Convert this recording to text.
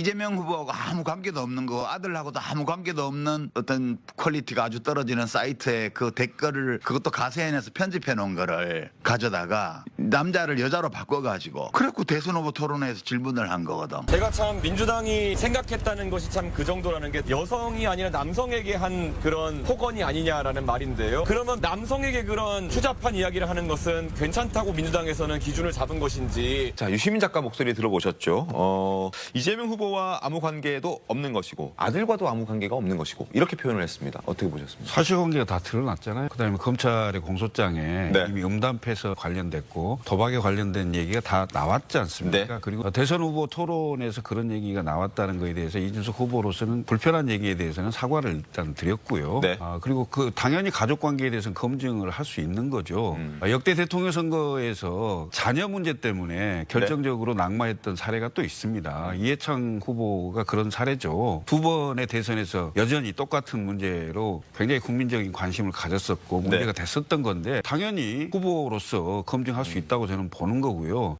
이재명 후보하고 아무 관계도 없는 거 아들하고도 아무 관계도 없는 어떤 퀄리티가 아주 떨어지는 사이트에 그 댓글을 그것도 가세현에서 편집해 놓은 거를 가져다가 남자를 여자로 바꿔가지고 그래갖고 대선 후보 토론회에서 질문을 한 거거든. 제가 참 민주당이 생각했다는 것이 참 그 정도라는 게 여성이 아니라 남성에게 한 그런 폭언이 아니냐라는 말인데요. 그러면 남성에게 그런 추잡한 이야기를 하는 것은 괜찮다고 민주당에서는 기준을 잡은 것인지 자, 유시민 작가 목소리 들어보셨죠? 어, 이재명 후보 와 아무 관계도 없는 것이고 아들과도 아무 관계가 없는 것이고 이렇게 표현을 했습니다. 어떻게 보셨습니까? 사실관계가 다 드러났잖아요. 그다음에 검찰의 공소장에 네. 이미 음담 패서 관련됐고 도박에 관련된 얘기가 다 나왔지 않습니까? 네. 그리고 대선 후보 토론에서 그런 얘기가 나왔다는 거에 대해서 이준석 후보로서는 불편한 얘기에 대해서는 사과를 일단 드렸고요. 네. 아, 그리고 그 당연히 가족 관계에 대해서는 검증을 할 수 있는 거죠. 음. 아, 역대 대통령 선거에서 자녀 문제 때문에 결정적으로 낙마했던 사례가 또 있습니다. 이해창 후보가 그런 사례죠. 두 번의 대선에서 여전히 똑같은 문제로 굉장히 국민적인 관심을 가졌었고 문제가 됐었던 건데 당연히 후보로서 검증할 수 있다고 저는 보는 거고요.